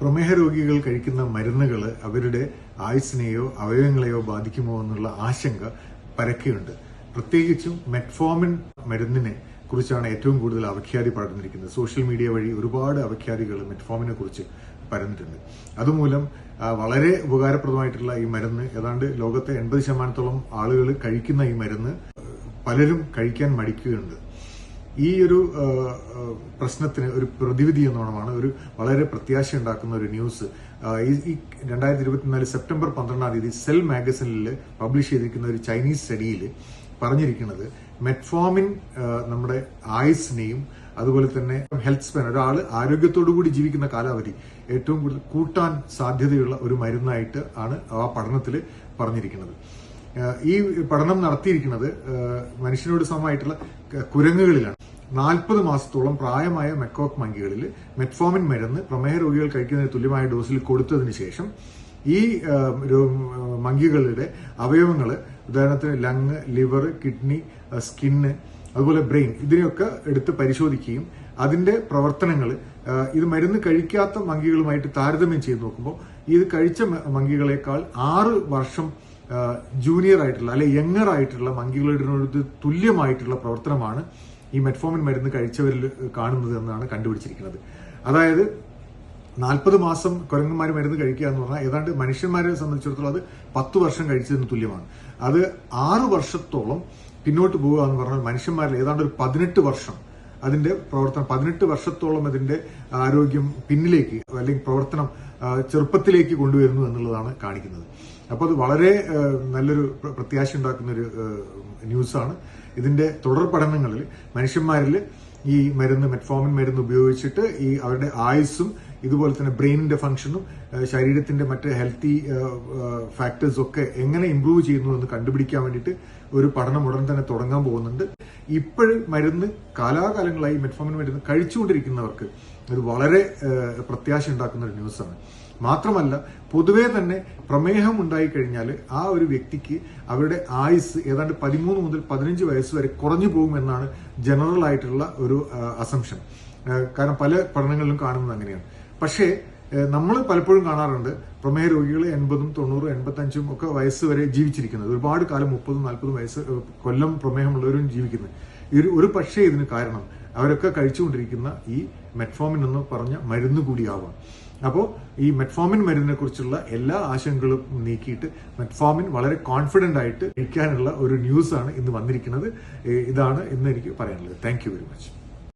പ്രമേഹ രോഗികൾ കഴിക്കുന്ന മരുന്നുകൾ അവരുടെ ആയുസിനെയോ അവയവങ്ങളെയോ ബാധിക്കുമോ എന്നുള്ള ആശങ്ക പരക്കെയുണ്ട്. പ്രത്യേകിച്ചും മെറ്റ്ഫോമിൻ മരുന്നിനെ കുറിച്ചാണ് ഏറ്റവും കൂടുതൽ അവഖ്യാതി പടർന്നിരിക്കുന്നത്. സോഷ്യൽ മീഡിയ വഴി ഒരുപാട് അവഖ്യാതികൾ മെറ്റ്ഫോമിനെ കുറിച്ച് പരന്നിട്ടുണ്ട്. അതുമൂലം വളരെ ഉപകാരപ്രദമായിട്ടുള്ള ഈ മരുന്ന് ഏതാണ്ട് ലോകത്തെ എൺപത് ശതമാനത്തോളം ആളുകൾ കഴിക്കുന്ന ഈ മരുന്ന് പലരും കഴിക്കാൻ മടിക്കുകയുണ്ട്. ഈ ഒരു പ്രശ്നത്തിന് ഒരു പ്രതിവിധി എന്നോണമാണ് ഒരു വളരെ പ്രത്യാശ ഉണ്ടാക്കുന്ന ഒരു ന്യൂസ്. ഈ രണ്ടായിരത്തി ഇരുപത്തിനാല് സെപ്റ്റംബർ പന്ത്രണ്ടാം തീയതി സെൽ മാഗസിനിൽ പബ്ലിഷ് ചെയ്തിരിക്കുന്ന ഒരു ചൈനീസ് സ്റ്റഡിയിൽ പറഞ്ഞിരിക്കുന്നത് മെറ്റ്ഫോമിൻ നമ്മുടെ ആയുസിനെയും അതുപോലെ തന്നെ ഹെൽത്ത് സ്പാൻ ഒരാൾ ആരോഗ്യത്തോടു കൂടി ജീവിക്കുന്ന കാലാവധി ഏറ്റവും കൂടുതൽ കൂട്ടാൻ സാധ്യതയുള്ള ഒരു മരുന്നായിട്ട് ആണ് ആ പഠനത്തിൽ പറഞ്ഞിരിക്കുന്നത്. ഈ പഠനം നടത്തിയിരിക്കുന്നത് മനുഷ്യനോട് സമമായിട്ടുള്ള കുരങ്ങുകളിലാണ്. നാൽപ്പത് മാസത്തോളം പ്രായമായ മെക്കോക്ക് മങ്കികളിൽ മെറ്റ്ഫോമിൻ മരുന്ന് പ്രമേഹ രോഗികൾ കഴിക്കുന്നതിന് തുല്യമായ ഡോസിൽ കൊടുത്തതിന് ശേഷം ഈ മങ്കികളുടെ അവയവങ്ങൾ ഉദാഹരണത്തിന് ലങ് ലിവർ കിഡ്നി സ്കിന്ന് അതുപോലെ ബ്രെയിൻ ഇതിനെയൊക്കെ എടുത്ത് പരിശോധിക്കുകയും അതിന്റെ പ്രവർത്തനങ്ങൾ ഇത് മരുന്ന് കഴിക്കാത്ത മങ്കികളുമായിട്ട് താരതമ്യം ചെയ്ത് നോക്കുമ്പോൾ ഇത് കഴിച്ച മങ്കികളെക്കാൾ ആറ് വർഷം ജൂനിയർ ആയിട്ടുള്ള അല്ലെ യങ്ങർ ആയിട്ടുള്ള മങ്കികളോട് തുല്യമായിട്ടുള്ള പ്രവർത്തനമാണ് ഈ മെറ്റ്ഫോമിൻ മരുന്ന് കഴിച്ചവരിൽ കാണുന്നത് എന്നാണ് കണ്ടുപിടിച്ചിരിക്കുന്നത്. അതായത് നാൽപ്പത് മാസം കുരങ്ങന്മാർ മരുന്ന് കഴിക്കുക എന്ന് പറഞ്ഞാൽ ഏതാണ്ട് മനുഷ്യന്മാരെ സംബന്ധിച്ചിടത്തോളം അത് പത്ത് വർഷം കഴിച്ചതിന് തുല്യമാണ്. അത് ആറ് വർഷത്തോളം പിന്നോട്ട് പോകുക എന്ന് പറഞ്ഞാൽ മനുഷ്യന്മാരിൽ ഏതാണ്ട് ഒരു പതിനെട്ട് വർഷം അതിന്റെ പ്രവർത്തനം പതിനെട്ട് വർഷത്തോളം അതിന്റെ ആരോഗ്യം പിന്നിലേക്ക് അല്ലെങ്കിൽ പ്രവർത്തനം ചെറുപ്പത്തിലേക്ക് കൊണ്ടുവരുന്നു എന്നുള്ളതാണ് കാണിക്കുന്നത്. അപ്പോൾ അത് വളരെ നല്ലൊരു പ്ര- പ്രത്യാശ ഉണ്ടാക്കുന്ന ഒരു ന്യൂസാണ്. ഇതിന്റെ തുടർ പഠനങ്ങളിൽ മനുഷ്യന്മാരിൽ ഈ മരുന്ന് മെറ്റ്ഫോമിൻ മരുന്ന് ഉപയോഗിച്ചിട്ട് ഈ അവരുടെ ആയുസ്സും ഇതുപോലെ തന്നെ ബ്രെയിനിന്റെ ഫംഗ്ഷനും ശരീരത്തിന്റെ മറ്റ് ഹെൽത്തി ഫാക്ടേഴ്സ് ഒക്കെ എങ്ങനെ ഇംപ്രൂവ് ചെയ്യുന്നു എന്ന് കണ്ടുപിടിക്കാൻ വേണ്ടിയിട്ട് ഒരു പഠനം ഉടൻ തന്നെ തുടങ്ങാൻ പോകുന്നുണ്ട്. ഇപ്പോഴും മരുന്ന് കാലാകാലങ്ങളായി മെറ്റ്ഫോമിൻ മരുന്ന് കഴിച്ചുകൊണ്ടിരിക്കുന്നവർക്ക് ഇത് വളരെ പ്രത്യാശ ഉണ്ടാക്കുന്ന ഒരു ന്യൂസാണ്. മാത്രമല്ല പൊതുവേ തന്നെ പ്രമേഹം ഉണ്ടായി കഴിഞ്ഞാൽ ആ ഒരു വ്യക്തിക്ക് അവരുടെ ആയുസ് ഏതാണ്ട് പതിമൂന്ന് മുതൽ പതിനഞ്ച് വയസ്സ് വരെ കുറഞ്ഞു പോകുമെന്നാണ് ജനറൽ ആയിട്ടുള്ള ഒരു അസംഷൻ കാരണം പല പഠനങ്ങളിലും കാണുന്നത് അങ്ങനെയാണ്. പക്ഷേ നമ്മൾ പലപ്പോഴും കാണാറുണ്ട് പ്രമേയ രോഗികൾ എൺപതും തൊണ്ണൂറും എൺപത്തഞ്ചും ഒക്കെ വയസ്സ് വരെ ജീവിച്ചിരിക്കുന്നത്. ഒരുപാട് കാലം മുപ്പതും നാൽപ്പതും വയസ്സ് കൊല്ലം പ്രമേഹമുള്ളവരും ജീവിക്കുന്നത്. ഒരു- ഒരു പക്ഷേ ഇതിന് കാരണം അവരൊക്കെ കഴിച്ചുകൊണ്ടിരിക്കുന്ന ഈ മെറ്റ്ഫോമിൻ എന്ന് പറഞ്ഞ മരുന്ന് കൂടിയാവാം. അപ്പോൾ ഈ മെറ്റ്ഫോമിൻ മരുന്നിനെ കുറിച്ചുള്ള എല്ലാ ആശങ്കകളും നീക്കിയിട്ട് മെറ്റ്ഫോമിൻ വളരെ കോൺഫിഡന്റ് ആയിട്ട് കഴിക്കാനുള്ള ഒരു ന്യൂസാണ് ഇന്ന് വന്നിരിക്കുന്നത്. ഇതാണ് ഇന്ന് എനിക്ക് പറയാനുള്ളത്. Thank very much